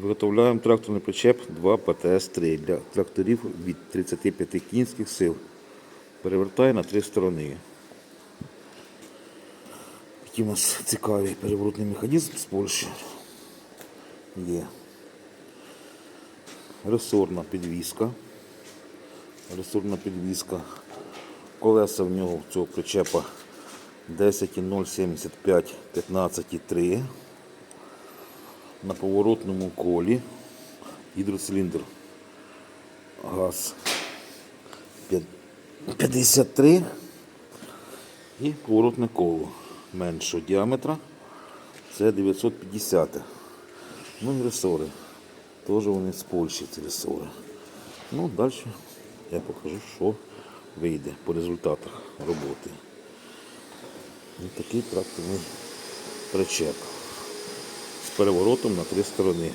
Виготовляємо тракторний причеп 2 ПТС-3 для тракторів від 35 кінських сил. Перевертає на три сторони. Який у нас цікавий переворотний механізм з Польщі. Є. Ресорна підвіска. Ресорна підвіска. Колеса в нього цього причепа 10,075 15,3 на поворотному колі. Гідроциліндр. Газ 53 і поворотне коло. Меншого діаметра. Це 950 ну і ресори. Теж вони з Польщі ці ресори. Ну далі я покажу що вийде по результатах роботи. Ось такий тракторний причеп переворотом на три сторони.